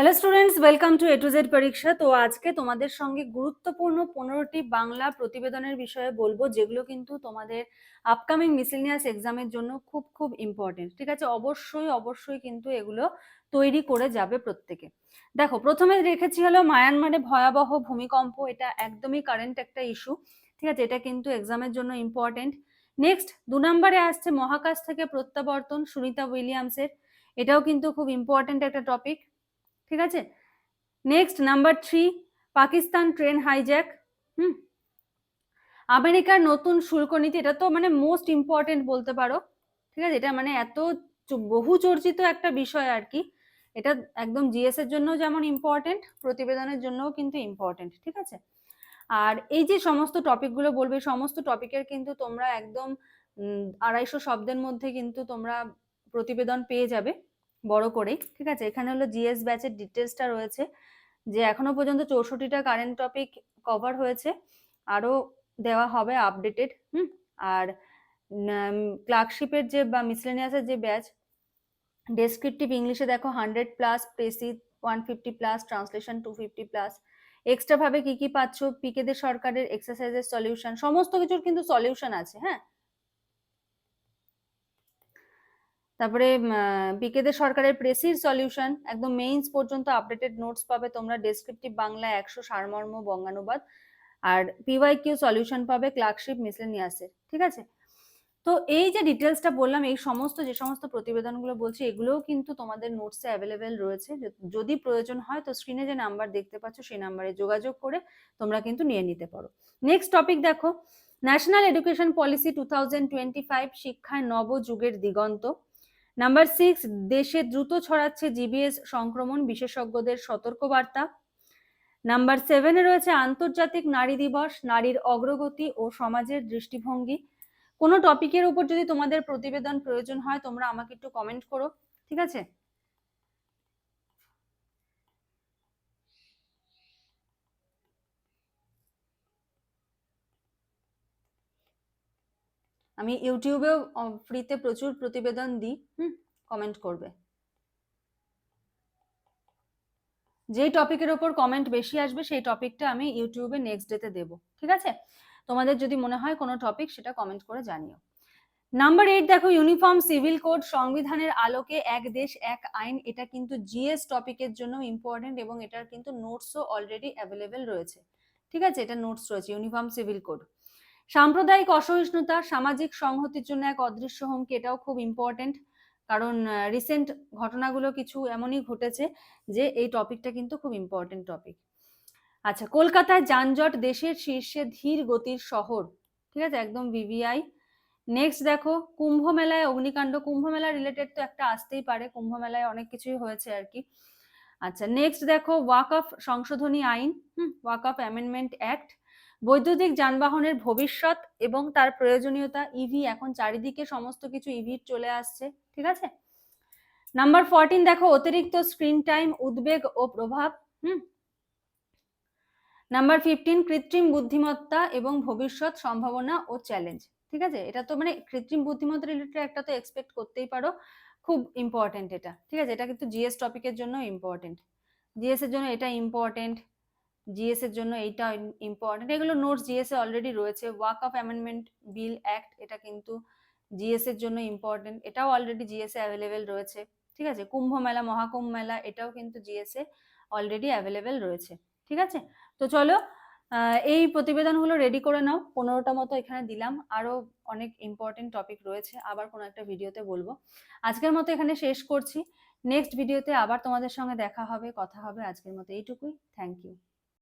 Hello students welcome to A to Z পরীক্ষা তো আজকে তোমাদের সঙ্গে গুরুত্বপূর্ণ পনেরোটি বাংলা প্রতিবেদনের বিষয়ে বলব, যেগুলো কিন্তু তোমাদের আপকামিং মিসেলিনিয়াস এক্সামের জন্য খুব খুব ইম্পর্টেন্ট ঠিক আছে? অবশ্যই অবশ্যই কিন্তু এগুলো তৈরি করে যাবে প্রত্যেকে। দেখো, প্রথমে রেখেছি হলো মায়ানমারে ভয়াবহ ভূমিকম্প। এটা একদমই কারেন্ট একটা ইস্যু ঠিক আছে? এটা কিন্তু এক্সামের জন্য ইম্পর্টেন্ট নেক্সট দু নম্বরে আসছে মহাকাশ থেকে প্রত্যাবর্তন সুনিতা উইলিয়ামসের। এটাও কিন্তু খুব ইম্পর্টেন্ট একটা টপিক ঠিক আছে? Next number three Pakistan train hijack hmm? আমেরিকার নতুন শুল্ক নীতি, এটা তো মানে মোস্ট ইম্পর্টেন্ট বলতে পারো, ঠিক আছে? এটা মানে এত বহু চর্চিত একটা বিষয় আর কি। এটা একদম জিএস এর জন্য যেমন ইম্পর্টেন্ট প্রতিবেদনের জন্যও কিন্তু ইম্পর্টেন্ট ঠিক আছে? আর এই যে সমস্ত টপিকগুলো বলবে, সমস্ত টপিকের কিন্তু তোমরা একদম আড়াইশো শব্দের মধ্যে কিন্তু তোমরা প্রতিবেদন পেয়ে যাবে। বড় করেই, ঠিক আছে? এখানে হলো জিএস ব্যাচের ডিটেলসটা রয়েছে, যে এখনও পর্যন্ত চৌষট্টিটা কারেন্ট টপিক কভার হয়েছে, আরও দেওয়া হবে আপডেটেড হুম? আর ক্লার্কশিপের যে বা মিসলেনিয়াসের যে ব্যাচ ডেসক্রিপটিভ ইংলিশে দেখো hundred plus precis one fifty plus translation two fifty plus extra ভাবে কি কি পাচ্ছ? পিকেদের সরকারের এক্সারসাইজের সলিউশন সমস্ত কিছুর কিন্তু সলিউশন আছে হ্যাঁ? তারপরে বিকেদের সরকারের প্রেসির সলিউশন একদম মেইনস পর্যন্ত আপডেটেড নোটস পাবে, তোমরা ডেসক্রিপটিভ বাংলা একশো সারমর্ম বঙ্গানুবাদ, আর পিওয়াই কিউ সলিউশন পাবে ক্লার্কশিপ মিসলেনিয়াসের ঠিক আছে? তো এই যে ডিটেলসটা বললাম, এই সমস্ত, যে সমস্ত প্রতিবেদনগুলো বলছি, এগুলোও কিন্তু তোমাদের নোটসে অ্যাভেলেবেল রয়েছে। যদি প্রয়োজন হয়, তো স্ক্রিনে যে নাম্বার দেখতে পাচ্ছ, সেই নাম্বারে যোগাযোগ করে তোমরা কিন্তু নিয়ে নিতে পারো। নেক্সট টপিক দেখো national education policy two thousand twenty five শিক্ষায় নবযুগের দিগন্ত। নাম্বার সিক্স দেশে দ্রুত ছড়াচ্ছে জিবিএস সংক্রমণ, বিশেষজ্ঞদের সতর্ক বার্তা নাম্বার সেভেনে রয়েছে আন্তর্জাতিক নারী দিবস, নারীর অগ্রগতি ও সমাজের দৃষ্টিভঙ্গি। কোনো টপিকের উপর যদি তোমাদের প্রতিবেদন প্রয়োজন হয়, তোমরা আমাকে একটু কমেন্ট করো, ঠিক আছে? আমি ইউটিউবেও ফ্রিতে প্রচুর প্রতিবেদন দিই, হুম কমেন্ট করবে। যেই টপিকের ওপর কমেন্ট বেশি আসবে, সেই টপিকটা আমি ইউটিউবে নেক্সট ডেতে দেবো, ঠিক আছে? তোমাদের যদি মনে হয় কোনো টপিক সেটা কমেন্ট করে জানিও। নাম্বার এইট দেখো ইউনিফর্ম সিভিল কোড সংবিধানের আলোকে এক দেশ, এক আইন, এটা কিন্তু জিএস টপিকের জন্য ইম্পর্টেন্ট এবং এটার কিন্তু নোটসও অলরেডি অ্যাভেলেবেল রয়েছে, ঠিক আছে? এটা নোটস রয়েছে ইউনিফর্ম সিভিল কোড সাম্প্রদায়িক অসহিষ্ণুতা, সামাজিক সংহতির জন্য এক অদৃশ্য হুমকি, এটাও খুব ইম্পর্টেন্ট কারণ রিসেন্ট ঘটনাগুলো কিছু এমনই ঘটেছে যে এই টপিকটা কিন্তু খুব ইম্পর্টেন্ট টপিক আচ্ছা কলকাতায় যানজট দেশের শীর্ষে ধীর গতির শহর, ঠিক আছে? একদম ভিভিআই নেক্সট দেখো কুম্ভ মেলায় অগ্নিকাণ্ড কুম্ভ মেলা রিলেটেড তো একটা আসতেই পারে কুম্ভ মেলায় অনেক কিছুই হয়েছে আর কি। আচ্ছা নেক্সট দেখো, ওয়াক অফ সংশোধনী আইন, হুম, ওয়াক অফ অ্যামেন্ডমেন্ট অ্যাক্ট বৈদ্যুতিক যানবাহনের ভবিষ্যৎ এবং তার প্রয়োজনীয়তা ইভি এখন চারিদিকে সমস্ত কিছু ইভি চলে আসছে, ঠিক আছে? নাম্বার ফোরটিন দেখো, অতিরিক্ত স্ক্রিন টাইম উদ্বেগ ও প্রভাব, হুম? নাম্বার ফিফটিন কৃত্রিম বুদ্ধিমত্তা এবং ভবিষ্যৎ সম্ভাবনা ও চ্যালেঞ্জ ঠিক আছে? এটা তো মানে কৃত্রিম বুদ্ধিমত্তা রিলেটেড একটা তো এক্সপেক্ট করতেই পারো, খুব ইম্পর্টেন্ট এটা, ঠিক আছে? এটা কিন্তু জিএস টপিকের জন্য ইম্পর্টেন্ট জিএস এর জন্য এটা ইম্পর্টেন্ট জিএস এর জন্য এইটা ইম্পর্টেন্ট এগুলো নোটস জিএস এ অলরেডি রয়েছে। Walk of amendment bill act এটা কিন্তু জিএস এর জন্য ইম্পর্টেন্ট এটাও অলরেডি জিএস এ অ্যাভেলেবেল রয়েছে। ঠিক আছে? কুম্ভ মেলা, মহাকুম্ভ মেলা, এটাও কিন্তু জিএস এ অলরেডি অ্যাভেলেবেল রয়েছে। ঠিক আছে? তো চলো এই প্রতিবেদনগুলো রেডি করে নাও। পনেরোটা মতো এখানে দিলাম। আরও অনেক ইম্পর্টেন্ট টপিক রয়েছে। আবার কোনো একটা ভিডিওতে বলব। আজকের মতো এখানে শেষ করছি। নেক্সট ভিডিওতে আবার তোমাদের সঙ্গে দেখা হবে, কথা হবে। আজকের মতো এইটুকুই। Thank you